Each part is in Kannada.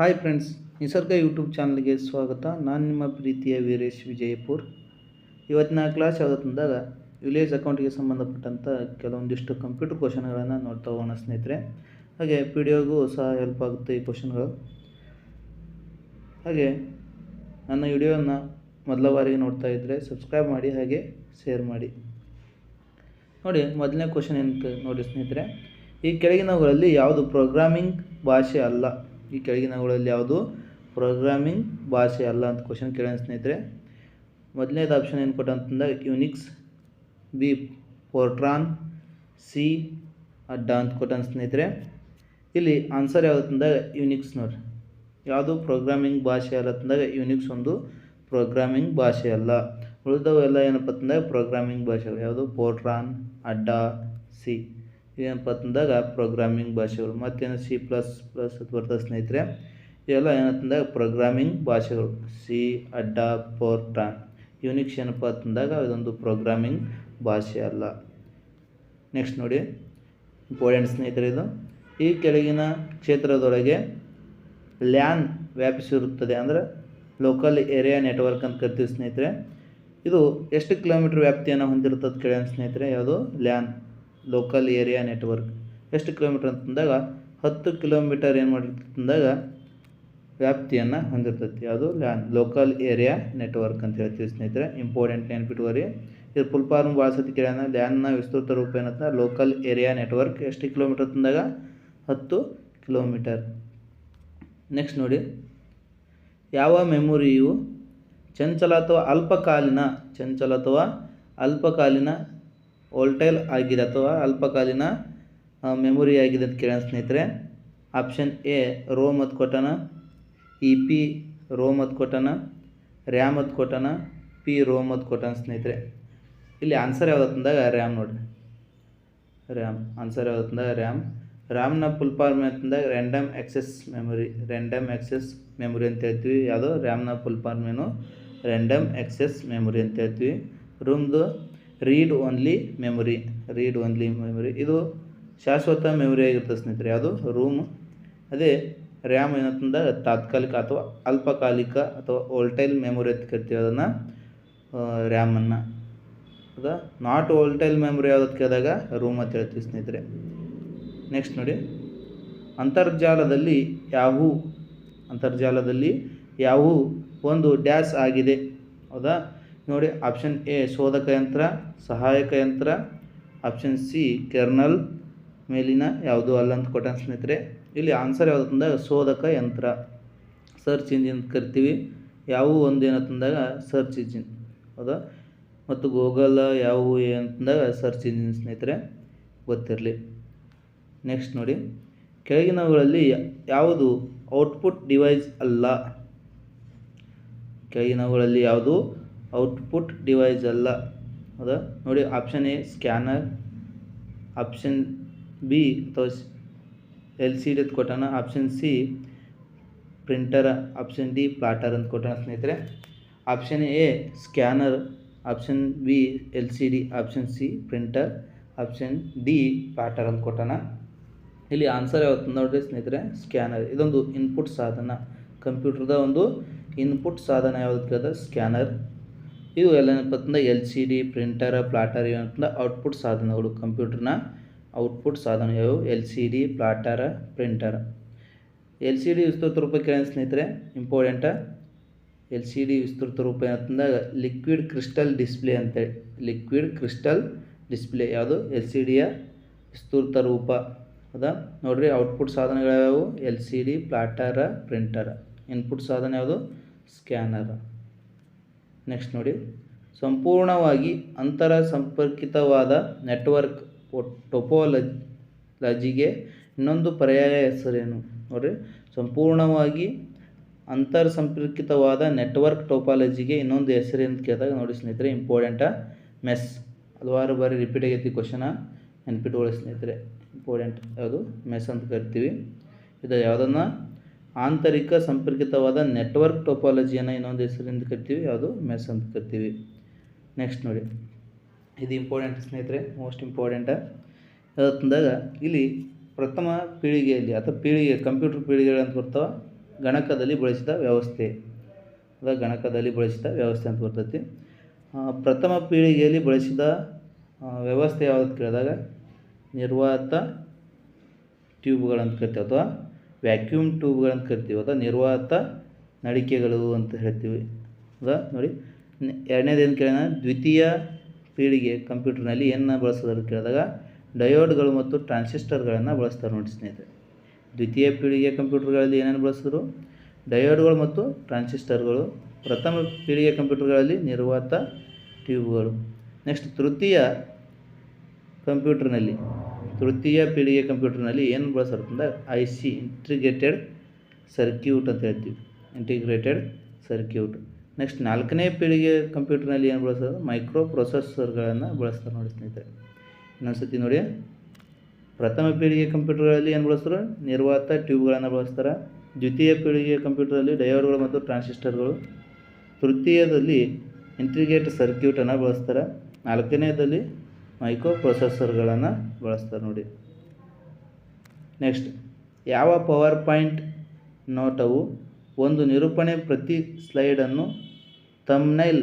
ಹಾಯ್ ಫ್ರೆಂಡ್ಸ್ ನಿಸರ್ಗ ಯೂಟ್ಯೂಬ್ ಚಾನಲ್ಗೆ ಸ್ವಾಗತ. ನಾನು ನಿಮ್ಮ ಪ್ರೀತಿಯ ವೀರೇಶ್ ವಿಜಯಪುರ್. ಇವತ್ತಿನ ಕ್ಲಾಸ್ ಯಾವುದಂದಾಗ ವಿಲೇಜ್ ಅಕೌಂಟಿಗೆ ಸಂಬಂಧಪಟ್ಟಂಥ ಕೆಲವೊಂದಿಷ್ಟು ಕಂಪ್ಯೂಟರ್ ಕ್ವಶನ್ಗಳನ್ನು ನೋಡ್ತಾ ಹೋಗೋಣ ಸ್ನೇಹಿತರೆ. ಹಾಗೆ ಪಿ ಡಿ ಒಗೂ ಸಹ ಹೆಲ್ಪ್ ಆಗುತ್ತೆ ಈ ಕ್ವಶನ್ಗಳು ಹಾಗೆ ನನ್ನ ವಿಡಿಯೋವನ್ನು ಮೊದಲ ಬಾರಿಗೆ ನೋಡ್ತಾ ಇದ್ದರೆ ಸಬ್ಸ್ಕ್ರೈಬ್ ಮಾಡಿ, ಹಾಗೆ ಶೇರ್ ಮಾಡಿ. ನೋಡಿ, ಮೊದಲನೇ ಕ್ವಶನ್ ಏನಂತ ನೋಡಿ ಸ್ನೇಹಿತರೆ. ಈ ಕೆಳಗಿನವುಗಳಲ್ಲಿ ಯಾವುದು ಪ್ರೋಗ್ರಾಮಿಂಗ್ ಭಾಷೆ ಅಲ್ಲ. ಈ ಕೆಳಗಿನವುಗಳಲ್ಲಿ ಯಾವುದು? ಪ್ರೋಗ್ರಾಮಿಂಗ್ ಭಾಷೆ ಅಲ್ಲ ಅಂತ ಕ್ವಶನ್ ಕೇಳೋಣ ಸ್ನೇಹಿತರೆ. ಮೊದಲನೇದು ಆಪ್ಷನ್ ಏನು ಕೊಟ್ಟ ಅಂತಂದಾಗ ಯುನಿಕ್ಸ್ ಬಿ ಪೋರ್ಟ್ರಾನ್ ಸಿ ಅಡ್ಡ ಅಂತ ಕೊಟ್ಟಾನ ಸ್ನೇಹಿತರೆ. ಇಲ್ಲಿ ಆನ್ಸರ್ ಯಾವುದು ಅಂತಂದಾಗ ಯುನಿಕ್ಸ್ ನೋಡ್ರಿ. ಯಾವುದು? ಪ್ರೋಗ್ರಾಮಿಂಗ್ ಭಾಷೆ ಅಲ್ಲ ಅಂತಂದಾಗ ಯುನಿಕ್ಸ್ ಒಂದು ಪ್ರೋಗ್ರಾಮಿಂಗ್ ಭಾಷೆ ಅಲ್ಲ. ಉಳಿದವೆಲ್ಲ ಏನಪ್ಪ ಅಂತಂದಾಗ ಪ್ರೋಗ್ರಾಮಿಂಗ್ ಭಾಷೆಗಳು. ಯಾವುದು? ಪೋರ್ಟ್ರಾನ್ ಅಡ್ಡ ಸಿ ಏನಪ್ಪ ಅಂತಂದಾಗ ಪ್ರೋಗ್ರಾಮಿಂಗ್ ಭಾಷೆಗಳು, ಮತ್ತೇನು ಸಿ ಪ್ಲಸ್ ಪ್ಲಸ್ ಅಂತ ಬರ್ತದೆ ಸ್ನೇಹಿತರೆ, ಇವೆಲ್ಲ ಏನಂತಂದಾಗ ಪ್ರೋಗ್ರಾಮಿಂಗ್ ಭಾಷೆಗಳು ಸಿ ಅಡ್ಡ ಪೋರ್ಟಾನ್ ಯುನಿಕ್ಸ್ ಏನಪ್ಪ ಅಂತಂದಾಗ ಇದೊಂದು ಪ್ರೋಗ್ರಾಮಿಂಗ್ ಭಾಷೆ ಅಲ್ಲ. ನೆಕ್ಸ್ಟ್ ನೋಡಿ ಇಂಪಾರ್ಟೆಂಟ್ ಸ್ನೇಹಿತರೆ ಇದು. ಈ ಕೆಳಗಿನ ಕ್ಷೇತ್ರದೊಳಗೆ ಲ್ಯಾನ್ ವ್ಯಾಪಿಸಿರುತ್ತದೆ ಅಂದರೆ ಲೋಕಲ್ ಏರಿಯಾ ನೆಟ್ವರ್ಕ್ ಅಂತ ಕರಿತೀವಿ ಸ್ನೇಹಿತರೆ. ಇದು ಎಷ್ಟು ಕಿಲೋಮೀಟ್ರ್ ವ್ಯಾಪ್ತಿಯನ್ನು ಹೊಂದಿರುತ್ತದೆ ಕೇಳ ಸ್ನೇಹಿತರೆ, ಯಾವುದು? ಲ್ಯಾನ್. ಲೋಕಲ್ ಏರಿಯಾ ನೆಟ್ವರ್ಕ್ ಎಷ್ಟು ಕಿಲೋಮೀಟ್ರ್ ಅಂತಂದಾಗ ಹತ್ತು ಕಿಲೋಮೀಟರ್ ಏನು ಮಾಡಿರ್ತಂದಾಗ ವ್ಯಾಪ್ತಿಯನ್ನು ಹೊಂದಿರ್ತೈತಿ. ಅದು ಲ್ಯಾನ್ ಲೋಕಲ್ ಏರಿಯಾ ನೆಟ್ವರ್ಕ್ ಅಂತ ಹೇಳ್ತೀವಿ ಸ್ನೇಹಿತರೆ. ಇಂಪಾರ್ಟೆಂಟ್ ನೆನ್ಪಿಟ್ಕೋರಿ ಇದು ಫುಲ್ ಫಾರ್ಮ್ ಭಾಳ ಸತಿ ಕೇಳ್ಯಾನ. ಲ್ಯಾನ್ನ ವಿಸ್ತೃತ ರೂಪ ಏನಂತ ಲೋಕಲ್ ಏರಿಯಾ ನೆಟ್ವರ್ಕ್ ಎಷ್ಟು ಕಿಲೋಮೀಟರ್ ತಂದಾಗ ಹತ್ತು ಕಿಲೋಮೀಟರ್ ನೆಕ್ಸ್ಟ್ ನೋಡಿ. ಯಾವ ಮೆಮೊರಿಯು ಚಂಚಲ ಅಥವಾ ಅಲ್ಪಕಾಲೀನ, ಚಂಚಲ ಅಥವಾ ಅಲ್ಪಕಾಲೀನ ವೋಲ್ಟೈಲ್ ಆಗಿದೆ ಅಥವಾ ಅಲ್ಪಕಾಲೀನ ಮೆಮೊರಿ ಆಗಿದೆ ಅಂತ ಕೇಳೋಣ ಸ್ನೇಹಿತರೆ. ಆಪ್ಷನ್ ಎ ರೋಮ್ ಅದು ಕೊಟ್ಟಣ ಇ ಪಿ ರೋಮ್ ಅದು ಕೊಟ್ಟಣ ರ್ಯಾಮ್ ಅದು ಕೊಟ್ಟಣ ಪಿ ರೋಮ್ ಅದು ಕೊಟ್ಟಣ ಸ್ನೇಹಿತರೆ. ಇಲ್ಲಿ ಆನ್ಸರ್ ಯಾವ್ದು ಅಂತಂದಾಗ ರ್ಯಾಮ್ ನೋಡಿರಿ. ರ್ಯಾಮ್ ಆನ್ಸರ್ ಯಾವ್ದು ಅಂತಂದಾಗ ರ್ಯಾಮ್ ರ್ಯಾಮ್ನ ಫುಲ್ ಫಾರ್ಮ್ ಅಂತಂದಾಗ random access memory random access memory ಅಂತ ಹೇಳ್ತೀವಿ. ಯಾವುದು? ರ್ಯಾಮ್ನ ಫುಲ್ ಫಾರ್ಮ್ ಏನು ರ್ಯಾಂಡಮ್ ಆಕ್ಸೆಸ್ ಮೆಮೊರಿ ಅಂತ ಹೇಳ್ತೀವಿ. ರೂಮ್ದು read only memory read only memory ಇದು ಶಾಶ್ವತ ಮೆಮೊರಿ ಆಗಿರ್ತದೆ ಸ್ನೇಹಿತರೆ. ಯಾವುದು? ರೂಮ್ ಅದೇ ರ್ಯಾಮ್ ಏನಂತಂದ್ರೆ ತಾತ್ಕಾಲಿಕ ಅಥವಾ ಅಲ್ಪಕಾಲಿಕ ಅಥವಾ ವೋಲ್ಟೈಲ್ ಮೆಮೊರಿ ಅಂತ ಕರಿತೀವಿ ಅದನ್ನು ರ್ಯಾಮನ್ನು ಅದ? ನಾಟ್ ವೋಲ್ಟೈಲ್ ಮೆಮೊರಿ ಯಾವುದಕ್ಕೆ ಕೇಳಿದಾಗ? ರೂಮ್ ಅಂತ ಹೇಳ್ತೀವಿ ಸ್ನೇಹಿತರೆ. ನೆಕ್ಸ್ಟ್ ನೋಡಿ. ಅಂತರ್ಜಾಲದಲ್ಲಿ ಯಾವು ಅಂತರ್ಜಾಲದಲ್ಲಿ ಯಾವು ಒಂದು ಡ್ಯಾಶ್ ಆಗಿದೆ. ಹೌದಾ? ನೋಡಿ ಆಪ್ಷನ್ ಎ ಶೋಧಕ ಯಂತ್ರ, ಸಹಾಯಕ ಯಂತ್ರ. ಆಪ್ಷನ್ ಸಿ ಕೆರ್ನಲ್ ಮೇಲಿನ ಯಾವುದು ಅಲ್ಲ ಅಂತ ಕೊಟ್ಟ ಸ್ನೇಹಿತರೆ. ಇಲ್ಲಿ ಆನ್ಸರ್ ಯಾವುದು ತಂದಾಗ ಶೋಧಕ ಯಂತ್ರ. ಸರ್ಚ್ ಇಂಜಿನ್ ಅಂತ ಕರಿತೀವಿ. ಯಾವುವು ಒಂದು ಏನಂತಂದಾಗ ಸರ್ಚ್ ಇಂಜಿನ್ ಹೌದಾ? ಮತ್ತು ಗೂಗಲ್ ಯಾವುವು ಏನಂತಂದಾಗ ಸರ್ಚ್ ಇಂಜಿನ್ ಸ್ನೇಹಿತರೆ. ಗೊತ್ತಿರಲಿ. ನೆಕ್ಸ್ಟ್ ನೋಡಿ. ಕೆಳಗಿನವುಗಳಲ್ಲಿ ಯಾವುದು? ಔಟ್ಪುಟ್ ಡಿವೈಸ್ ಅಲ್ಲ. ಕೆಳಗಿನವುಗಳಲ್ಲಿ ಯಾವುದು? ಔಟ್ಪುಟ್ ಡಿವೈಸ್ ಅಲ್ಲ. ಅದ ನೋಡಿ option A scanner option B ಅಥವಾ ಎಲ್ ಸಿ ಡಿ ಅಂತ ಕೊಟ್ಟಾನ. Option C printer option D plotter ಅಂತ ಕೊಟ್ಟಾನ ಸ್ನೇಹಿತರೆ. Option A scanner option B L C D option C printer option D plotter ಅಂತ ಕೊಟ್ಟಾನ. ಇಲ್ಲಿ ಆನ್ಸರ್ ಯಾವತ್ತು ನೋಡಿರಿ ಸ್ನೇಹಿತರೆ? ಸ್ಕ್ಯಾನರ್ ಇದೊಂದು ಇನ್ಪುಟ್ ಸಾಧನ. ಕಂಪ್ಯೂಟರ್ದ ಒಂದು ಇನ್ಪುಟ್ ಸಾಧನ ಯಾವುದಕ್ಕೆ ಅದ ಸ್ಕ್ಯಾನರ್ ಇದು ಎಲ್ಲ ಏನಪ್ಪ L C D, printer, plotter ಏನಂತಂದ್ರೆ ಔಟ್ಪುಟ್ ಸಾಧನಗಳು ಕಂಪ್ಯೂಟರ್ನ ಔಟ್ಪುಟ್ ಸಾಧನ ಯಾವುವು L C D, plotter, printer. L C D ವಿಸ್ತೃತ ರೂಪ ಕೇಳಿ ಸ್ನೇಹಿತರೆ ಇಂಪಾರ್ಟೆಂಟ ಎಲ್ ಸಿ ಡಿ ವಿಸ್ತೃತ ರೂಪ ಏನಂತಂದಾಗ ಲಿಕ್ವಿಡ್ ಕ್ರಿಸ್ಟಲ್ ಡಿಸ್ಪ್ಲೇ ಅಂತೇಳಿ. ಲಿಕ್ವಿಡ್ ಕ್ರಿಸ್ಟಲ್ ಡಿಸ್ಪ್ಲೇ ಯಾವುದು? ಎಲ್ ಸಿ ಡಿಯ ವಿಸ್ತೃತ ರೂಪ. ಹೌದಾ ನೋಡಿರಿ ಔಟ್ಪುಟ್ ಸಾಧನಗಳು ಯಾವ್ಯಾವು ಎಲ್ ಸಿ ಡಿ, ಪ್ಲಾಟರ, ಪ್ರಿಂಟರ. ಇನ್ಪುಟ್ ಸಾಧನ ಯಾವುದು? ಸ್ಕ್ಯಾನರ್ ನೆಕ್ಸ್ಟ್ ನೋಡಿ. ಸಂಪೂರ್ಣವಾಗಿ ಅಂತರ ಸಂಪರ್ಕಿತವಾದ ನೆಟ್ವರ್ಕ್ ಟೊಪೋಲಜಿಗೆ ಇನ್ನೊಂದು ಪರ್ಯಾಯ ಹೆಸರೇನು? ನೋಡಿರಿ. ಸಂಪೂರ್ಣವಾಗಿ ಅಂತರ್ ಸಂಪರ್ಕಿತವಾದ ನೆಟ್ವರ್ಕ್ ಟೋಪಾಲಜಿಗೆ ಇನ್ನೊಂದು ಹೆಸರು ಅಂತ ಕೇಳಿದಾಗ ನೋಡಿ ಸ್ನೇಹಿತರೆ ಇಂಪಾರ್ಟೆಂಟ ಮೆಸ್ ಹಲವಾರು ಬಾರಿ ರಿಪೀಟ್ ಆಗೈತಿ ಕ್ವಶನ ನೆನ್ಪಿಟ್ಕೊಳ್ಳಿ ಸ್ನೇಹಿತರೆ. ಇಂಪಾರ್ಟೆಂಟ್ ಯಾವುದು? ಮೆಸ್ ಅಂತ ಕರಿತೀವಿ. ಇದು ಯಾವುದನ್ನು? ಆಂತರಿಕ ಸಂಪರ್ಕಿತವಾದ ನೆಟ್ವರ್ಕ್ ಟೋಪಾಲಜಿಯನ್ನು ಇನ್ನೊಂದು ಹೆಸರಿಂದ ಕರಿತೀವಿ, ಯಾವುದು? ಮೆಸ್ ಅಂತ ಕರಿತೀವಿ. ನೆಕ್ಸ್ಟ್ ನೋಡಿ. ಇದು ಇಂಪಾರ್ಟೆಂಟ್ ಸ್ನೇಹಿತರೆ ಮೋಸ್ಟ್ ಇಂಪಾರ್ಟೆಂಟ ಅಂದಾಗ ಇಲ್ಲಿ ಪ್ರಥಮ ಪೀಳಿಗೆಯಲ್ಲಿ ಅಥವಾ ಪೀಳಿಗೆ ಕಂಪ್ಯೂಟರ್ ಪೀಳಿಗೆಗಳು ಅಂತ ಬರ್ತಾವೆ, ಗಣಕದಲ್ಲಿ ಬಳಸಿದ ವ್ಯವಸ್ಥೆ. ಅದ ಗಣಕದಲ್ಲಿ ಬಳಸಿದ ವ್ಯವಸ್ಥೆ ಅಂತ ಬರ್ತೈತಿ. ಪ್ರಥಮ ಪೀಳಿಗೆಯಲ್ಲಿ ಬಳಸಿದ ವ್ಯವಸ್ಥೆ ಯಾವ್ದು ಕೇಳಿದಾಗ, ನಿರ್ವಾತ ಟ್ಯೂಬ್ಗಳಂತ ಕರಿತೀವಿ ಅಥವಾ ವ್ಯಾಕ್ಯೂಮ್ ಟ್ಯೂಬ್ಗಳನ್ನು ಕರಿತೀವಿ ಅಥವಾ ನಿರ್ವಾತ ನಡಿಕೆಗಳು ಅಂತ ಹೇಳ್ತೀವಿ. ಅದ ನೋಡಿ. ಎರಡನೇದೇನು ಕೇಳೋಣ ದ್ವಿತೀಯ ಪೀಳಿಗೆ ಕಂಪ್ಯೂಟರ್ನಲ್ಲಿ ಏನನ್ನ ಬಳಸೋದ್ರ ಕೇಳಿದಾಗ ಡಯೋಡ್ಗಳು ಮತ್ತು ಟ್ರಾನ್ಸಿಸ್ಟರ್ಗಳನ್ನು ಬಳಸ್ತಾರೆ ನೋಡಿ ಸ್ನೇಹಿತರೆ. ದ್ವಿತೀಯ ಪೀಳಿಗೆ ಕಂಪ್ಯೂಟರ್ಗಳಲ್ಲಿ ಏನೇನು ಬಳಸಿದ್ರು? ಡಯೋಡ್ಗಳು ಮತ್ತು ಟ್ರಾನ್ಸಿಸ್ಟರ್ಗಳು. ಪ್ರಥಮ ಪೀಳಿಗೆ ಕಂಪ್ಯೂಟರ್ಗಳಲ್ಲಿ ನಿರ್ವಾತ ಟ್ಯೂಬ್ಗಳು. ನೆಕ್ಸ್ಟ್ ತೃತೀಯ ಕಂಪ್ಯೂಟರ್ನಲ್ಲಿ ತೃತೀಯ ಪೀಳಿಗೆ ಕಂಪ್ಯೂಟರ್ನಲ್ಲಿ ಏನು ಬಳಸ್ತಾರೆ ಅಂದ್ರೆ ಐ ಸಿ ಇಂಟಿಗ್ರೇಟೆಡ್ ಸರ್ಕ್ಯೂಟ್ ಅಂತ ಹೇಳ್ತೀವಿ. ಇಂಟಿಗ್ರೇಟೆಡ್ ಸರ್ಕ್ಯೂಟ್ ನೆಕ್ಸ್ಟ್ ನಾಲ್ಕನೇ ಪೀಳಿಗೆ ಕಂಪ್ಯೂಟರ್ನಲ್ಲಿ ಏನು ಬಳಸೋದು ಮೈಕ್ರೋ ಪ್ರೊಸೆಸರ್ಗಳನ್ನು ಬಳಸ್ತಾರೆ ನೋಡಿ ಸ್ನೇಹಿತರೆ. ಇನ್ನೊಂದ್ಸತಿ ನೋಡಿ. ಪ್ರಥಮ ಪೀಳಿಗೆ ಕಂಪ್ಯೂಟರ್ಗಳಲ್ಲಿ ಏನು ಬಳಸ್ತಾರೆ? ನಿರ್ವಾತ ಟ್ಯೂಬ್ಗಳನ್ನು ಬಳಸ್ತಾರೆ. ದ್ವಿತೀಯ ಪೀಳಿಗೆ ಕಂಪ್ಯೂಟರಲ್ಲಿ ಡಯೋಡ್ಗಳು ಮತ್ತು ಟ್ರಾನ್ಸಿಸ್ಟರ್ಗಳು. ತೃತೀಯದಲ್ಲಿ ಇಂಟಿಗ್ರೇಟ್ ಸರ್ಕ್ಯೂಟನ್ನು ಬಳಸ್ತಾರೆ. ನಾಲ್ಕನೇದಲ್ಲಿ ಮೈಕ್ರೋ ಪ್ರೊಸೆಸರ್ಗಳನ್ನು ಬಳಸ್ತಾರೆ ನೋಡಿ. ನೆಕ್ಸ್ಟ್, ಯಾವ ಪವರ್ ಪಾಯಿಂಟ್ ನೋಟವು ಒಂದು ನಿರೂಪಣೆ ಪ್ರತಿ ಸ್ಲೈಡನ್ನು ತಮ್ನೈಲ್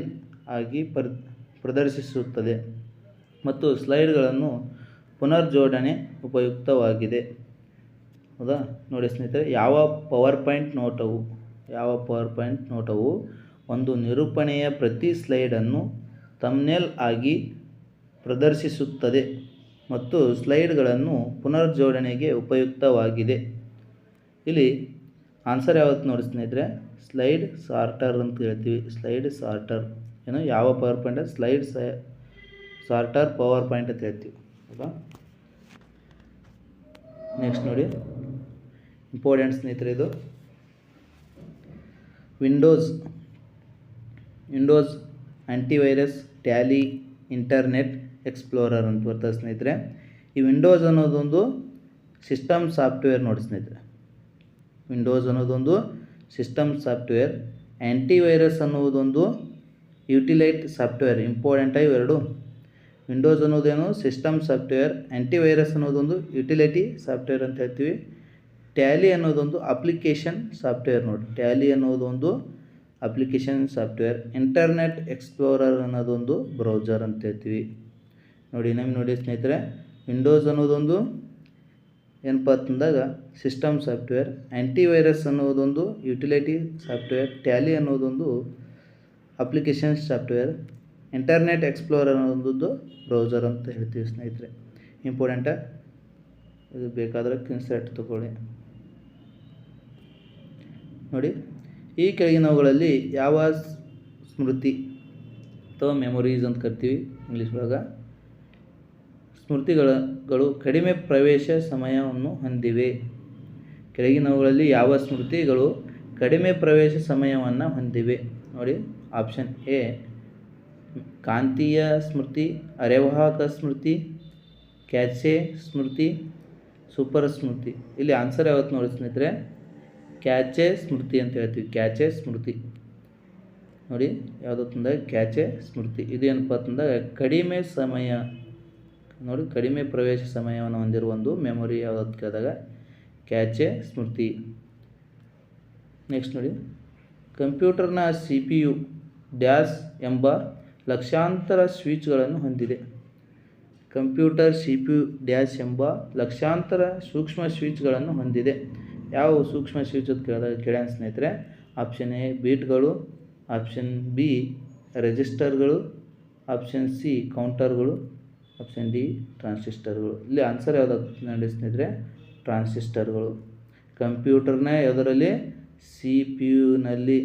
ಆಗಿ ಪರ್, ಪ್ರದರ್ಶಿಸುತ್ತದೆ ಮತ್ತು ಸ್ಲೈಡ್ಗಳನ್ನು ಪುನರ್ಜೋಡಣೆ ಉಪಯುಕ್ತವಾಗಿದೆ. ಹೌದಾ? ನೋಡಿ ಸ್ನೇಹಿತರೆ, ಯಾವ ಪವರ್ ಪಾಯಿಂಟ್ ನೋಟವು, ಯಾವ ಪವರ್ ಪಾಯಿಂಟ್ ನೋಟವು ಒಂದು ನಿರೂಪಣೆಯ ಪ್ರತಿ ಸ್ಲೈಡನ್ನು ತಮ್ನೆಲ್ ಆಗಿ ಪ್ರದರ್ಶಿಸುತ್ತದೆ ಮತ್ತು ಸ್ಲೈಡ್ಗಳನ್ನು ಪುನರ್ಜೋಡಣೆಗೆ ಉಪಯುಕ್ತವಾಗಿದೆ. ಇಲ್ಲಿ ಆನ್ಸರ್ ಯಾವತ್ತು ನೋಡಿ ಸ್ನೇಹಿತರೆ, ಸ್ಲೈಡ್ ಸಾರ್ಟರ್ ಅಂತ ಹೇಳ್ತೀವಿ. Slide sorter. ಏನು? ಯಾವ power point slide sorter power point ಅಂತ ಹೇಳ್ತೀವಿ. ಹೌದಾ? ನೆಕ್ಸ್ಟ್ ನೋಡಿ. ಇಂಪಾರ್ಟೆಂಟ್ ಸ್ನೇಹಿತರೆ ಇದು. Windows Windows antivirus Tally Internet Explorer ಅಂತ ಬರ್ತದೆ ಸ್ನೇಹಿತರೆ. ಈ ವಿಂಡೋಸ್ ಅನ್ನೋದೊಂದು ಸಿಸ್ಟಮ್ ಸಾಫ್ಟ್ವೇರ್ ನೋಡಿ ಸ್ನೇಹಿತರೆ. ವಿಂಡೋಸ್ ಅನ್ನೋದೊಂದು ಸಿಸ್ಟಮ್ ಸಾಫ್ಟ್ವೇರ್. ಆ್ಯಂಟಿವೈರಸ್ ಅನ್ನುವುದೊಂದು ಯುಟಿಲೈಟ್ ಸಾಫ್ಟ್ವೇರ್ ಇಂಪಾರ್ಟೆಂಟಾಗಿ ಇವೆರಡು. ವಿಂಡೋಸ್ ಅನ್ನೋದೇನು ಸಿಸ್ಟಮ್ ಸಾಫ್ಟ್ವೇರ್ ಆ್ಯಂಟಿವೈರಸ್ ಅನ್ನೋದೊಂದು ಯುಟಿಲಿಟಿ ಸಾಫ್ಟ್ವೇರ್ ಅಂತ ಹೇಳ್ತೀವಿ. ಟ್ಯಾಲಿ ಅನ್ನೋದೊಂದು ಅಪ್ಲಿಕೇಶನ್ ಸಾಫ್ಟ್ವೇರ್ ನೋಡಿ. ಟ್ಯಾಲಿ ಅನ್ನೋದೊಂದು ಅಪ್ಲಿಕೇಶನ್ ಸಾಫ್ಟ್ವೇರ್, ಇಂಟರ್ನೆಟ್ ಎಕ್ಸ್ಪ್ಲೋರರ್ ಅನ್ನೋದೊಂದು ಬ್ರೌಸರ್ ಅಂತ ಹೇಳ್ತೀವಿ. ನೋಡಿ, ನಮ್ಗೆ ನೋಡಿ ಸ್ನೇಹಿತರೆ ವಿಂಡೋಸ್ ಅನ್ನೋದೊಂದು ಏನಪ್ಪ ಅಂತಂದಾಗ ಸಿಸ್ಟಮ್ ಸಾಫ್ಟ್ವೇರ್ ಆ್ಯಂಟಿವೈರಸ್ ಅನ್ನೋದೊಂದು ಯುಟಿಲಿಟಿ ಸಾಫ್ಟ್ವೇರ್ ಟ್ಯಾಲಿ ಅನ್ನೋದೊಂದು ಅಪ್ಲಿಕೇಶನ್ ಸಾಫ್ಟ್ವೇರ್, ಇಂಟರ್ನೆಟ್ ಎಕ್ಸ್ಪ್ಲೋರರ್ ಅನ್ನೋದೊಂದು ಬ್ರೌಸರ್ ಅಂತ ಹೇಳ್ತೀವಿ ಸ್ನೇಹಿತರೆ. ಇಂಪಾರ್ಟೆಂಟ ಇದು ಬೇಕಾದರೆ ಕಿನ್ಸೆಟ್ ತಗೊಳ್ಳಿ. ನೋಡಿ ಈ ಕೆಳಗಿನವುಗಳಲ್ಲಿ ಯಾವ ಸ್ಮೃತಿ? ಅಥವಾ ಮೆಮೊರೀಸ್ ಅಂತ ಕರಿತೀವಿ ಇಂಗ್ಲೀಷ್ ಒಳಗೆ. ಸ್ಮೃತಿಗಳು ಕಡಿಮೆ ಪ್ರವೇಶ ಸಮಯವನ್ನು ಹೊಂದಿವೆ. ಕೆಳಗಿನವುಗಳಲ್ಲಿ ಯಾವ ಸ್ಮೃತಿಗಳು ಕಡಿಮೆ ಪ್ರವೇಶ ಸಮಯವನ್ನು ಹೊಂದಿವೆ? ನೋಡಿ ಆಪ್ಷನ್ ಎ ಕಾಂತೀಯ ಸ್ಮೃತಿ, ಅರೆವಾಹಕ ಸ್ಮೃತಿ, ಕ್ಯಾಚೆ ಸ್ಮೃತಿ, ಸೂಪರ್ ಸ್ಮೃತಿ. ಇಲ್ಲಿ ಆನ್ಸರ್ ಯಾವತ್ತು ನೋಡಿ ಸ್ನೇಹಿತರೆ? ಕ್ಯಾಚೆ ಸ್ಮೃತಿ ಅಂತ ಹೇಳ್ತೀವಿ. ಕ್ಯಾಚೆ ಸ್ಮೃತಿ. ನೋಡಿ, ಯಾವುದು ತಂದಾಗ ಕ್ಯಾಚೆ ಸ್ಮೃತಿ. ಇದು ಏನಪ್ಪ ಅಂತಂದಾಗ ಕಡಿಮೆ ಸಮಯ, ನೋಡಿ, ಕಡಿಮೆ ಪ್ರವೇಶ ಸಮಯವನ್ನು ಹೊಂದಿರುವ ಒಂದು ಮೆಮೊರಿ ಯಾವ್ದು ಕೇಳಿದಾಗ ಕ್ಯಾಚೆ ಸ್ಮೃತಿ. ನೆಕ್ಸ್ಟ್ ನೋಡಿ. ಕಂಪ್ಯೂಟರ್ನ ಸಿ ಪಿ ಯು, ಡ್ಯಾಸ್ ಎಂಬ ಲಕ್ಷಾಂತರ ಸ್ವಿಚ್ಗಳನ್ನು ಹೊಂದಿದೆ. Computer C P U dash ಎಂಬ ಲಕ್ಷಾಂತರ ಸೂಕ್ಷ್ಮ ಸ್ವಿಚ್ಗಳನ್ನು ಹೊಂದಿದೆ. ಯಾವ ಸೂಕ್ಷ್ಮ ಅಂತ ಕೇಳಿದಾಗ ಕೇಳ್ಯಾನ ಸ್ನೇಹಿತರೆ ಆಪ್ಷನ್ ಎ ಬೀಟ್ಗಳು ಆಪ್ಷನ್ ಬಿ ರೆಜಿಸ್ಟರ್ಗಳು ಆಪ್ಷನ್ ಸಿ ಕೌಂಟರ್ಗಳು ಆಪ್ಷನ್ ಡಿ ಟ್ರಾನ್ಸಿಸ್ಟರ್ಗಳು ಇಲ್ಲಿ ಆನ್ಸರ್ ಯಾವುದಾಗ್ತದೆ ನೋಡಿ ಸ್ನೇಹಿತರೆ ಟ್ರಾನ್ಸಿಸ್ಟರ್ಗಳು ಕಂಪ್ಯೂಟರ್ನ ಯಾವುದರಲ್ಲಿ? ಸಿ ಪಿ ಯುನಲ್ಲಿ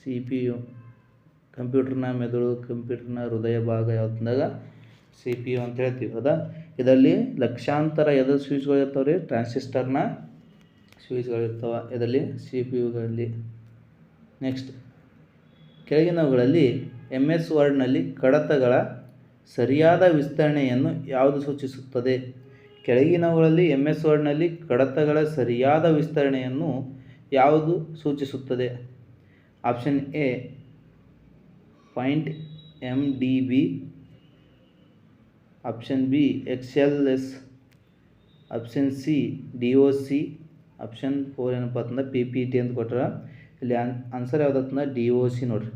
ಸಿ ಪಿ ಯು ಕಂಪ್ಯೂಟರ್ನ ಮೆದುಳು ಕಂಪ್ಯೂಟರ್ನ ಹೃದಯ ಭಾಗ ಯಾವ್ದಂದಾಗ ಸಿ ಪಿ ಯು ಅಂತ ಹೇಳ್ತೀವಿ, ಹೌದಾ? ಇದರಲ್ಲಿ ಲಕ್ಷಾಂತರ ಎದ್ರ ಸ್ವಿಚ್ಗಳು ಇರ್ತಾವೆ ರೀ ಟ್ರಾನ್ಸಿಸ್ಟರ್ನ ಸ್ವಿಚ್ಗಳು ಇರ್ತಾವೆ ಇದರಲ್ಲಿ ಸಿ ಪಿ ಯುಗಳಲ್ಲಿ ನೆಕ್ಸ್ಟ್ ಕೆಳಗಿನವುಗಳಲ್ಲಿ ಎಂ ಎಸ್ ವರ್ಡ್ನಲ್ಲಿ ಕಡತಗಳ ಸರಿಯಾದ ವಿಸ್ತರಣೆಯನ್ನು ಯಾವುದು ಸೂಚಿಸುತ್ತದೆ? ಕೆಳಗಿನವುಗಳಲ್ಲಿ ಎಂ ಎಸ್ ವರ್ಡ್ನಲ್ಲಿ ಕಡತಗಳ ಸರಿಯಾದ ವಿಸ್ತರಣೆಯನ್ನು ಯಾವುದು ಸೂಚಿಸುತ್ತದೆ? Option A point M D B option B X L S option C D O C option four ಏನಪ್ಪ ಅಂತಂದ್ರೆ ಪಿ ಪಿ ಟಿ ಅಂತ ಕೊಟ್ಟರೆ ಇಲ್ಲಿ ಆನ್ ಆನ್ಸರ್ ಯಾವುದಂದ್ರೆ ಡಿ ಒ ಸಿ ನೋಡ್ರಿ.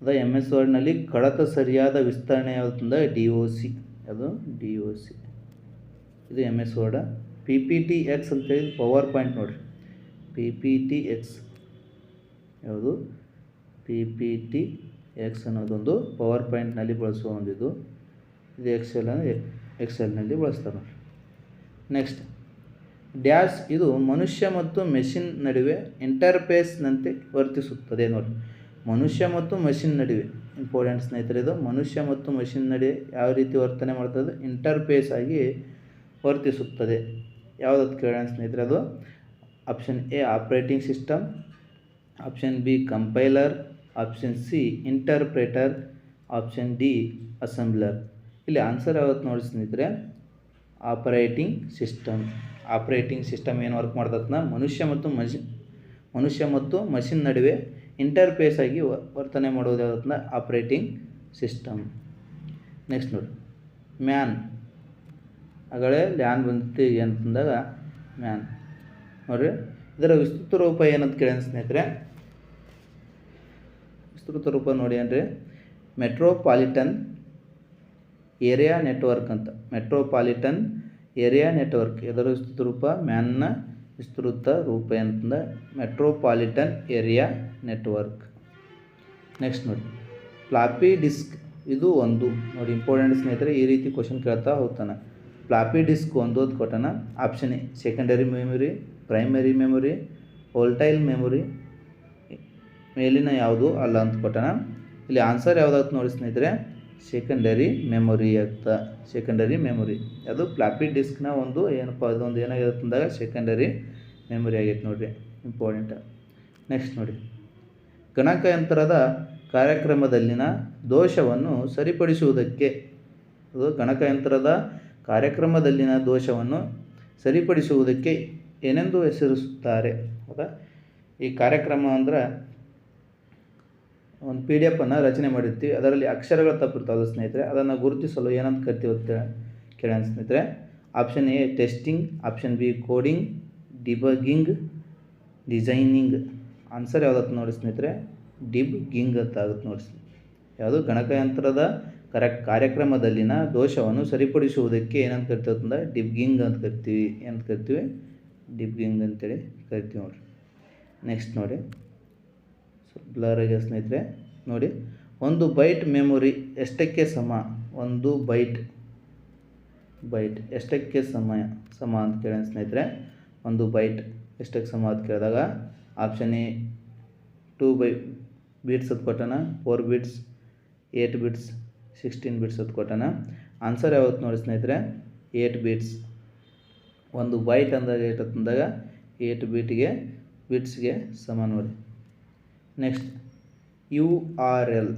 ಅದ ಎಂ ಎಸ್ ವರ್ಡ್ನಲ್ಲಿ ಕಡತ ಸರಿಯಾದ ವಿಸ್ತರಣೆ ಯಾವುದಂದ್ರೆ ಡಿ ಒ ಸಿ ಅದು ಡಿ ಒ ಸಿ ಇದು M S ward P P T X ಅಂತೇಳಿ ಪವರ್ ಪಾಯಿಂಟ್ ನೋಡ್ರಿ. ಪಿ ಪಿ ಟಿ ಎಕ್ಸ್ ಯಾವುದು? ಪಿ ಪಿ ಟಿ ಎಕ್ಸ್ ಅನ್ನೋದೊಂದು ಪವರ್ ಪಾಯಿಂಟ್ನಲ್ಲಿ ಬಳಸುವ ಒಂದು ಇದು ಇದು ಎಕ್ಸೆಲ್ ಅಂದರೆ ಎಕ್ಸೆಲ್ನಲ್ಲಿ ಬಳಸ್ತಾರೆ ನೋಡ್ರಿ. ನೆಕ್ಸ್ಟ್ ಡ್ಯಾಶ್ ಇದು ಮನುಷ್ಯ ಮತ್ತು ಮೆಷಿನ್ ನಡುವೆ ಇಂಟರ್ಫೇಸ್ನಂತೆ ವರ್ತಿಸುತ್ತದೆ ನೋಡಿ. ಮನುಷ್ಯ ಮತ್ತು ಮಷಿನ್ ನಡುವೆ. ಇಂಪಾರ್ಟೆಂಟ್ ಸ್ನೇಹಿತರೆ ಇದು. ಮನುಷ್ಯ ಮತ್ತು ಮಷಿನ್ ನಡುವೆ ಯಾವ ರೀತಿ ವರ್ತನೆ ಮಾಡ್ತದೆ ಇಂಟರ್ಫೇಸ್ ಆಗಿ ವರ್ತಿಸುತ್ತದೆ. ಯಾವುದಕ್ಕೆ ಕೇಳೋಣ ಸ್ನೇಹಿತರೆ ಅದು? Option A operating system, option B compiler, option C interpreter, option D assembler. ಇಲ್ಲಿ ಆನ್ಸರ್ ಯಾವತ್ತು ನೋಡಿ ಸ್ನೇಹಿತರೆ? Operating system. ಆಪರೇಟಿಂಗ್ ಸಿಸ್ಟಮ್ ಏನು ವರ್ಕ್ ಮಾಡ್ತದನ್ನ ಮನುಷ್ಯ ಮತ್ತು ಮಷಿನ್ ಮನುಷ್ಯ ಮತ್ತು ಮಷಿನ್ ನಡುವೆ ಇಂಟರ್ಫೇಸ್ ಆಗಿ ವರ್ತನೆ ಮಾಡೋದು ಯಾವುದನ್ನ ಆಪ್ರೇಟಿಂಗ್ ಸಿಸ್ಟಮ್ ನೆಕ್ಸ್ಟ್ ನೋಡಿ. ಮ್ಯಾನ್ ಆಗಲೇ ಲ್ಯಾನ್ ಬಂದಿತ್ತು ಅಂತಂದಾಗ ಮ್ಯಾನ್ ನೋಡ್ರಿ, ಇದರ ವಿಸ್ತೃತ ರೂಪ ಏನಂತ ಕೇಳಿ ಸ್ನೇಹಿತರೆ. ವಿಸ್ತೃತ ರೂಪ ನೋಡಿ ಏನ್ರಿ? ಮೆಟ್ರೋಪಾಲಿಟನ್ ಏರಿಯಾ ನೆಟ್ವರ್ಕ್ ಅಂತ. ಮೆಟ್ರೋಪಾಲಿಟನ್ ಏರಿಯಾ ನೆಟ್ವರ್ಕ್ ಇದರ ವಿಸ್ತೃತ ರೂಪ, ಮ್ಯಾನ್ನ ವಿಸ್ತೃತ ರೂಪ ಏನಂತಂದ್ರೆ ಮೆಟ್ರೋಪಾಲಿಟನ್ ಏರಿಯಾ ನೆಟ್ವರ್ಕ್ ನೆಕ್ಸ್ಟ್ ನೋಡಿ. ಫ್ಲಾಪಿ ಡಿಸ್ಕ್ ಇದು ಒಂದು. ನೋಡಿ ಇಂಪಾರ್ಟೆಂಟ್ ಸ್ನೇಹಿತರೆ, ಈ ರೀತಿ ಕ್ವಶನ್ ಕೇಳ್ತಾ ಹೋಗ್ತಾನೆ. ಫ್ಲಾಪಿ ಡಿಸ್ಕ್ ಒಂದು ಅಂತ ಕೊಟ್ಟಾನ. Option A secondary memory primary memory volatile memory ಮೇಲಿನ ಯಾವುದು ಅಲ್ಲ ಅಂತ ಕೊಟ್ಟಾನ. ಇಲ್ಲಿ ಆನ್ಸರ್ ಯಾವುದಾಗುತ್ತೆ ನೋಡಿ ಸ್ನೇಹಿತರೆ. ಸೆಕೆಂಡರಿ ಮೆಮೊರಿ ಅಂತ ಸೆಕೆಂಡರಿ ಮೆಮೊರಿ ಅದು ಫ್ಲಾಪಿ ಡಿಸ್ಕ್ನ ಒಂದು ಏನಪ್ಪ, ಅದೊಂದು ಏನಾಗಿರುತ್ತೆ ಅಂದಾಗ ಸೆಕೆಂಡರಿ ಮೆಮೊರಿ ಆಗೈತೆ ನೋಡಿರಿ ಇಂಪಾರ್ಟೆಂಟ್ ನೆಕ್ಸ್ಟ್ ನೋಡಿ. ಗಣಕಯಂತ್ರದ ಕಾರ್ಯಕ್ರಮದಲ್ಲಿನ ದೋಷವನ್ನು ಸರಿಪಡಿಸುವುದಕ್ಕೆ, ಅದು ಗಣಕಯಂತ್ರದ ಕಾರ್ಯಕ್ರಮದಲ್ಲಿನ ದೋಷವನ್ನು ಸರಿಪಡಿಸುವುದಕ್ಕೆ ಏನೆಂದು ಹೆಸರಿಸುತ್ತಾರೆ? ಹೌದಾ? ಈ ಕಾರ್ಯಕ್ರಮ ಅಂದ್ರೆ ಒಂದು ಪಿ ಡಿ ಎಫನ್ನು ರಚನೆ ಮಾಡಿರ್ತೀವಿ. ಅದರಲ್ಲಿ ಅಕ್ಷರಗಳು ತಪ್ಪಿರ್ತಾವೆ ಸ್ನೇಹಿತರೆ. ಅದನ್ನು ಗುರುತಿಸಲು ಏನಂತ ಕರಿತೀವಿ ಕೇಳೋಣ ಸ್ನೇಹಿತರೆ. Option A testing option B coding debugging designing answer ಯಾವುದತ್ತು ನೋಡಿ ಸ್ನೇಹಿತರೆ? ಡಿಬ್ ಗಿಂಗ್ ಅಂತ ಆಗುತ್ತೆ ನೋಡಿ ಯಾವುದು? ಗಣಕಯಂತ್ರದ ಕರೆಕ್ಟ್ ಕಾರ್ಯಕ್ರಮದಲ್ಲಿನ ದೋಷವನ್ನು ಸರಿಪಡಿಸುವುದಕ್ಕೆ ಏನಂತ ಕರಿತೀವಿ ಅಂತಂದ್ರೆ ಡಿಬ್ಗಿಂಗ್ ಅಂತ ಕರಿತೀವಿ. ಏನಂತ ಕರಿತೀವಿ? ಡಿಬ್ಗಿಂಗ್ ಅಂತೇಳಿ ಕರಿತೀವಿ ನೋಡಿರಿ. ನೆಕ್ಸ್ಟ್ ನೋಡಿ. ಬ್ಲರ್ ಆಗಿದೆ ಸ್ನೇಹಿತರೆ, ನೋಡಿ, ಒಂದು ಬೈಟ್ ಮೆಮೊರಿ ಎಷ್ಟಕ್ಕೆ ಸಮ? ಒಂದು ಬೈಟ್ ಬೈಟ್ ಎಷ್ಟಕ್ಕೆ ಸಮಯ ಸಮ ಅಂತ ಕೇಳೋಣ ಸ್ನೇಹಿತರೆ. ಒಂದು ಬೈಟ್ ಎಷ್ಟಕ್ಕೆ ಸಮ ಅಂತ ಕೇಳಿದಾಗ option A two by bits ಅದು ಕೊಟ್ಟಣ four bits eight bits sixteen bits ಅದು ಕೊಟ್ಟಣ. ಆನ್ಸರ್ ಯಾವತ್ತು ನೋಡಿ ಸ್ನೇಹಿತರೆ ಏಟ್ ಬೀಟ್ಸ್ ಒಂದು ಬೈಟ್ ಅಂದಾಗ ಏಟ್ ಅಂದಾಗ ಏಟ್ ಬೀಟ್ಗೆ ಬಿಟ್ಸ್ಗೆ ಸಮ ನೋಡಿ. Next U R L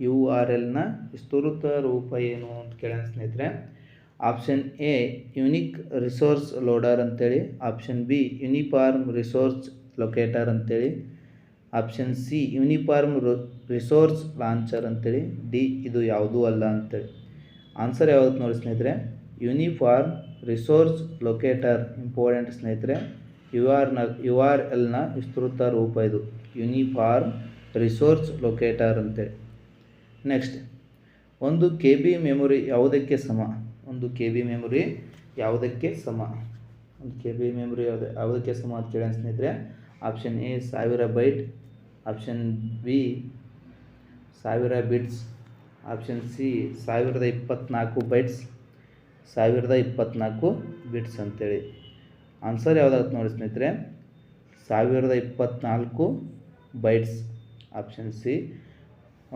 U R ಎಲ್ನ ವಿಸ್ತೃತ ರೂಪ ಏನು ಅಂತ ಕೇಳೋಣ ಸ್ನೇಹಿತರೆ. Option A unique resource loader ಅಂತೇಳಿ. Option B uniform resource locator ಅಂತೇಳಿ. Option C uniform resource launcher ಅಂತೇಳಿ. ಡಿ ಇದು ಯಾವುದೂ ಅಲ್ಲ ಅಂತೇಳಿ. ಆನ್ಸರ್ ಯಾವುದು ನೋಡಿ ಸ್ನೇಹಿತರೆ. ಯೂನಿಫಾರ್ಮ್ ರಿಸೋರ್ಸ್ ಲೊಕೇಟರ್ ಇಂಪಾರ್ಟೆಂಟ್ ಸ್ನೇಹಿತರೆ. ಯು ಯು ಆರ್ ಎಲ್ನ ವಿಸ್ತೃತ ರೂಪ ಇದು. ಯೂನಿಫಾರ್ಮ್ ರಿಸೋರ್ಸ್ ಲೊಕೇಟರ್ ಅಂತೇಳಿ ನೆಕ್ಸ್ಟ್, ಒಂದು ಕೆ ಬಿ ಮೆಮೊರಿ ಯಾವುದಕ್ಕೆ ಸಮ? ಒಂದು ಕೆ ಬಿ ಮೆಮೊರಿ ಯಾವುದಕ್ಕೆ ಸಮ? ಒಂದು ಕೆ ಬಿ ಮೆಮೊರಿ ಯಾವುದು, ಯಾವುದಕ್ಕೆ ಸಮ ಅಂತ ಕೇಳಿ ಸ್ನೇಹಿತರೆ, ಆಪ್ಷನ್ ಎ, ಸಾವಿರ ಬೈಟ್, ಆಪ್ಷನ್ ಬಿ, ಸಾವಿರ ಬಿಟ್ಸ್, ಆಪ್ಷನ್ ಸಿ, ಸಾವಿರದ ಇಪ್ಪತ್ತ್ನಾಲ್ಕು ಬೈಟ್ಸ್, ಸಾವಿರದ ಇಪ್ಪತ್ತ್ನಾಲ್ಕು ಬಿಟ್ಸ್ ಅಂತೇಳಿ. ಆನ್ಸರ್ ಯಾವುದಾಗುತ್ತೆ ನೋಡಿ ಸ್ನೇಹಿತರೆ. ಸಾವಿರದ ಇಪ್ಪತ್ತ್ನಾಲ್ಕು ಬೈಟ್ಸ್ ಆಪ್ಷನ್ ಸಿ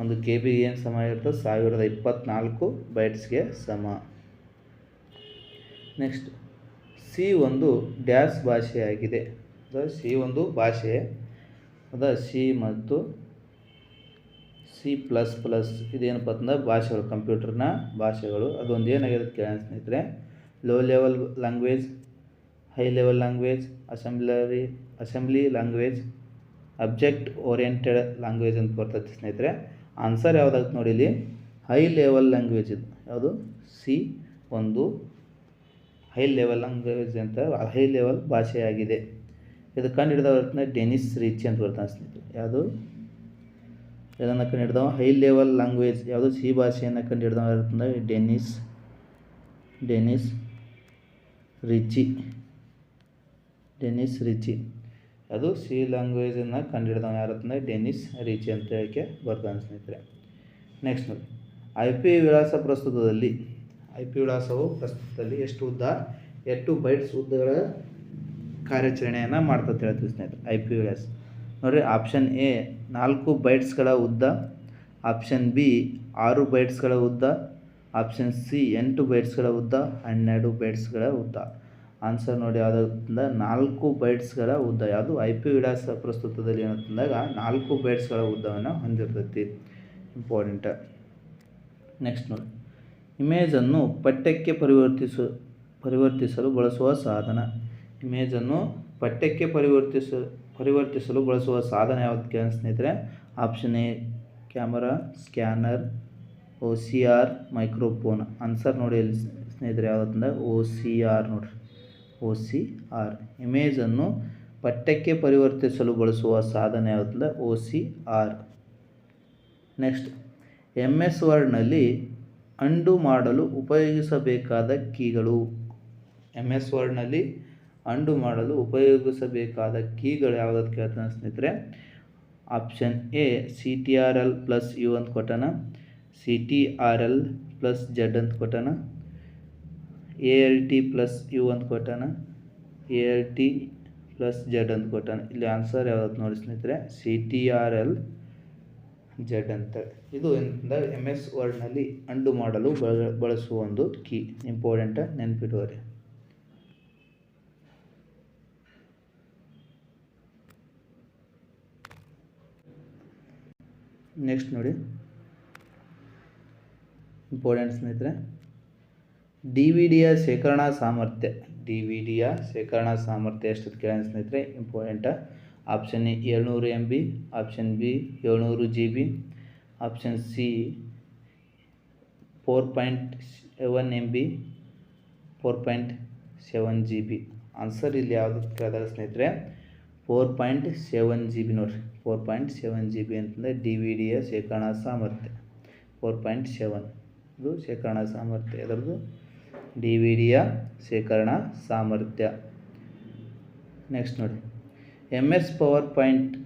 ಒಂದು ಕೆ ಬಿಗೆ ಏನು ಸಮ ಇರ್ತದೆ ಸಾವಿರದ ಇಪ್ಪತ್ತ್ನಾಲ್ಕು ಬೈಟ್ಸ್ಗೆ ಸಮ. ನೆಕ್ಸ್ಟ್ ಸಿ ಒಂದು ಡ್ಯಾಶ್ ಭಾಷೆಯಾಗಿದೆ. ಸಿ ಒಂದು ಭಾಷೆ, ಅದ ಸಿ ಮತ್ತು ಸಿ ಪ್ಲಸ್ ಪ್ಲಸ್ ಇದೇನಪ್ಪ ಅಂತಂದ್ರೆ ಭಾಷೆಗಳು ಕಂಪ್ಯೂಟರ್ನ ಭಾಷೆಗಳು. ಅದೊಂದು ಏನಾಗಿದೆ ಕೇಳೋಣ ಸ್ನೇಹಿತರೆ. Low level language high level language assembly assembly language object oriented language ಅಂತ ಬರ್ತದೆ ಸ್ನೇಹಿತರೆ. ಆನ್ಸರ್ ಯಾವುದಾಗುತ್ತೆ ನೋಡಿ ಇಲ್ಲಿ. ಹೈ ಲೆವೆಲ್ ಲ್ಯಾಂಗ್ವೇಜ್ ಇದು. ಯಾವುದು? ಸಿ ಒಂದು ಹೈ ಲೆವೆಲ್ ಲ್ಯಾಂಗ್ವೇಜ್ ಅಂತ ಹೈ ಲೆವೆಲ್ ಭಾಷೆಯಾಗಿದೆ ಇದು ಕಂಡು ಹಿಡಿದವ್ರನ್ನ ಡೆನಿಸ್ ರಿಚ್ ಅಂತ ಬರ್ತಾನೆ ಸ್ನೇಹಿತರೆ. ಯಾವುದು? ಇದನ್ನು ಕಂಡು ಹಿಡಿದವ ಹೈ ಲೆವೆಲ್ ಲ್ಯಾಂಗ್ವೇಜ್ ಯಾವುದು? ಸಿ ಭಾಷೆಯನ್ನು ಕಂಡು ಹಿಡಿದವ ಇರ್ತಂದ್ರೆ Dennis Dennis Ritchie Dennis Ritchie. ಅದು ಸಿ ಲ್ಯಾಂಗ್ವೇಜನ್ನು ಕಂಡು ಹಿಡಿದವ ಯಾರತ್ತಂದ್ರೆ ಡೆನಿಸ್ ರಿಚಿ ಅಂತ ಹೇಳಕ್ಕೆ ಬರ್ತಾನೆ ಸ್ನೇಹಿತರೆ. ನೆಕ್ಸ್ಟ್ ನೋಡಿ. ಐ ಪಿ ವಿಳಾಸ ಪ್ರಸ್ತುತದಲ್ಲಿ. ಐ ಪಿ ವಿಳಾಸವು ಪ್ರಸ್ತುತದಲ್ಲಿ ಎಷ್ಟು ಉದ್ದ? ಎಷ್ಟು ಬೈಟ್ಸ್ ಉದ್ದಗಳ ಕಾರ್ಯಾಚರಣೆಯನ್ನು ಮಾಡ್ತದೆ ಹೇಳ್ತೀವಿ ಸ್ನೇಹಿತರೆ ಐ ಪಿ ವಿಳಾಸ. ನೋಡಿರಿ ಆಪ್ಷನ್ ಎ ನಾಲ್ಕು ಬೈಟ್ಸ್ಗಳ ಉದ್ದ ಆಪ್ಷನ್ ಬಿ ಆರು ಬೈಟ್ಸ್ಗಳ ಉದ್ದ ಆಪ್ಷನ್ ಸಿ ಎಂಟು ಬೈಟ್ಸ್ಗಳ ಉದ್ದ, ಹನ್ನೆರಡು ಬೈಟ್ಸ್ಗಳ ಉದ್ದ. ಆನ್ಸರ್ ನೋಡಿ ಯಾವುದಾದ್ರಿಂದ ನಾಲ್ಕು ಬೈಟ್ಸ್ಗಳ ಉದ್ದ, ಯಾವುದು ಐ ಪಿ ವಿಳಾಸ ಪ್ರಸ್ತುತದಲ್ಲಿ ಏನಂತಂದಾಗ ನಾಲ್ಕು ಬೈಟ್ಸ್ಗಳ ಉದ್ದವನ್ನು ಹೊಂದಿರ್ತೈತಿ. ಇಂಪಾರ್ಟೆಂಟ್ ನೆಕ್ಸ್ಟ್ ನೋಡಿ. ಇಮೇಜನ್ನು ಪಠ್ಯಕ್ಕೆ ಪರಿವರ್ತಿಸು, ಪರಿವರ್ತಿಸಲು ಬಳಸುವ ಸಾಧನ. ಇಮೇಜನ್ನು ಪಠ್ಯಕ್ಕೆ ಪರಿವರ್ತಿಸ, ಪರಿವರ್ತಿಸಲು ಬಳಸುವ ಸಾಧನ ಯಾವುದಕ್ಕೆ ಸ್ನೇಹಿತರೆ option A camera scanner O C R microphone answer ನೋಡಿ ಸ್ನೇಹಿತರೆ ಯಾವುದಂದ್ರೆ ಓ ಸಿ ಆರ್ ನೋಡಿರಿ. ಓ ಸಿ ಆರ್ ಇಮೇಜನ್ನು ಪಠ್ಯಕ್ಕೆ ಪರಿವರ್ತಿಸಲು ಬಳಸುವ ಸಾಧನ ಯಾವುದಿಲ್ಲ O C R next M S ವರ್ಡ್ನಲ್ಲಿ undo ಮಾಡಲು ಉಪಯೋಗಿಸಬೇಕಾದ ಕೀಗಳು. ಎಂ ಎಸ್ ವರ್ಡ್ನಲ್ಲಿ ಅಂಡು ಮಾಡಲು ಉಪಯೋಗಿಸಬೇಕಾದ ಕೀಗಳು ಯಾವುದಕ್ಕೆ ಕೇಳ್ತಾನೆ ಸ್ನೇಹಿತರೆ. Option A C T R L plus U ಅಂತ ಕೊಟ್ಟಣ C T R L plus Z ಅಂತ ಕೊಟ್ಟಾನ. A L T plus U ಅಂತ ಕೊಟ್ಟಾನ? A L T plus Z ಅಂತ ಕೊಟ್ಟಾನ? ಇಲ್ಲಿ ಆನ್ಸರ್ ಯಾವ್ದು ನೋಡಿ ಸ್ನೇಹಿತರೆ? C T R L Z ಅಂತ. ಇದು ಏನಂತಂದಾಗ ಎಂ ಎಸ್ ವರ್ಡ್ನಲ್ಲಿ ಅಂಡು ಮಾಡಲು ಬಳ ಬಳಸುವ ಒಂದು ಕೀ ಇಂಪಾರ್ಟೆಂಟ್ ನೆನ್ಪಿಡುವರೆ ನೆಕ್ಸ್ಟ್ ನೋಡಿ. ಇಂಪಾರ್ಟೆಂಟ್ ಸ್ನೇಹಿತರೆ. ಡಿ ವಿ ಶೇಖರಣಾ ಸಾಮರ್ಥ್ಯ. ಡಿ ವಿ ಡಿಯ ಶೇಖರಣಾ ಸಾಮರ್ಥ್ಯ ಎಷ್ಟು ಕೇಳಿ ಸ್ನೇಹಿತರೆ ಇಂಪಾರ್ಟೆಂಟ ಆಪ್ಷನ್ ಎ ಏಳ್ನೂರು ಎಂ ಬಿ ಆಪ್ಷನ್ ಬಿ ಏಳ್ನೂರು G B option C four point seven M B four point seven G B answer ಇಲ್ಲಿ ಯಾವುದು ಕೇಳಿದಾಗ ಸ್ನೇಹಿತರೆ four point seven G B ನೋಡಿರಿ. Four point seven G B ಅಂತಂದರೆ ಡಿ ವಿ ಡಿಯ ಶೇಖರಣಾ ಸಾಮರ್ಥ್ಯ. ಫೋರ್ ಪಾಯಿಂಟ್ ಸೆವೆನ್ ಇದು ಶೇಖರಣಾ ಸಾಮರ್ಥ್ಯ. ಅದರದ್ದು ಡಿ ವಿ ಶೇಖರಣಾ ಸಾಮರ್ಥ್ಯ. ನೆಕ್ಸ್ಟ್ ನೋಡಿ. M S power point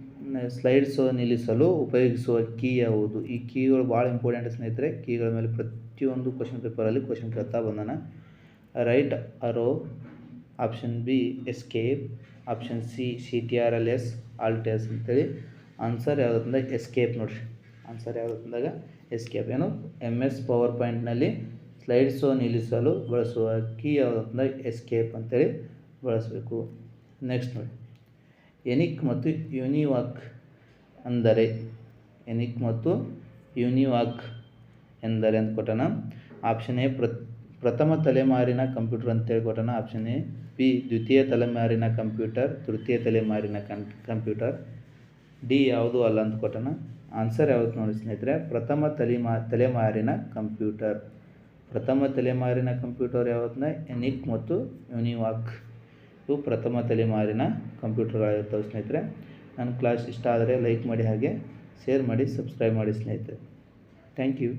slides ನಿಲ್ಲಿಸಲು ಉಪಯೋಗಿಸುವ ಕೀ ಯಾವುದು? ಈ ಕೀಗಳು ಭಾಳ ಇಂಪಾರ್ಟೆಂಟ್ ಸ್ನೇಹಿತರೆ. ಕೀಗಳ ಮೇಲೆ ಪ್ರತಿಯೊಂದು ಕ್ವಶನ್ ಪೇಪರಲ್ಲಿ ಕ್ವಶನ್ ಕೇಳ್ತಾ ಬಂದಾನ. Right arrow option B escape option C C T R L S alt S ಅಂತೇಳಿ. ಆನ್ಸರ್ ಯಾವುದಂದ್ರೆ ಎಸ್ಕೇಪ್ ನೋಡಿರಿ. ಆನ್ಸರ್ ಯಾವುದಂದಾಗ ಎಸ್ಕೇಪ್ ಏನು? ಎಂ ಎಸ್ ಪವರ್ ಪಾಯಿಂಟ್ನಲ್ಲಿ ಸ್ಲೈಡ್ಸು ನಿಲ್ಲಿಸಲು ಬಳಸುವ ಕೀ ಯಾವುದಂದ್ರೆ ಎಸ್ಕೇಪ್ ಅಂತೇಳಿ ಬಳಸಬೇಕು. ನೆಕ್ಸ್ಟ್ ನೋಡಿ. ಎನಿಕ್ ಮತ್ತು ಯೂನಿವಾಕ್ ಅಂದರೆ ಎನಿಕ್ ಮತ್ತು ಯೂನಿವಾಕ್ ಎಂದರೆ ಅಂತ ಕೊಟ್ಟಣ. ಆಪ್ಷನ್ ಎ ಪ್ರಥಮ ತಲೆಮಾರಿನ ಕಂಪ್ಯೂಟರ್ ಅಂತೇಳಿ ಕೊಟ್ಟಣ. ಆಪ್ಷನ್ ಎ ಬಿ ದ್ವಿತೀಯ ತಲೆಮಾರಿನ ಕಂಪ್ಯೂಟರ್, ತೃತೀಯ ತಲೆಮಾರಿನ ಕಂಪ್ಯೂಟರ್. ಡಿ ಯಾವುದು ಅಲ್ಲ ಅಂತ ಕೊಟ್ಟಣ. ಆನ್ಸರ್ ಯಾವುದು ನೋಡಿ ಸ್ನೇಹಿತರೆ. ಪ್ರಥಮ ತಲೆಮಾ, ತಲೆಮಾರಿನ ಕಂಪ್ಯೂಟರ್. ಪ್ರಥಮ ತಲೆಮಾರಿನ ಕಂಪ್ಯೂಟರ್ ಯಾವತ್ತನ್ನ ಎನಿಕ್ ಮತ್ತು ಯೂನಿವಾಕ್. ಇವು ಪ್ರಥಮ ತಲೆಮಾರಿನ ಕಂಪ್ಯೂಟರ್ಗಳಾಗಿರ್ತವೆ ಸ್ನೇಹಿತರೆ. ನನ್ನ ಕ್ಲಾಸ್ ಇಷ್ಟ ಆದರೆ ಲೈಕ್ ಮಾಡಿ ಹಾಗೆ, ಶೇರ್ ಮಾಡಿ, ಸಬ್ಸ್ಕ್ರೈಬ್ ಮಾಡಿ ಸ್ನೇಹಿತರೆ. Thank you.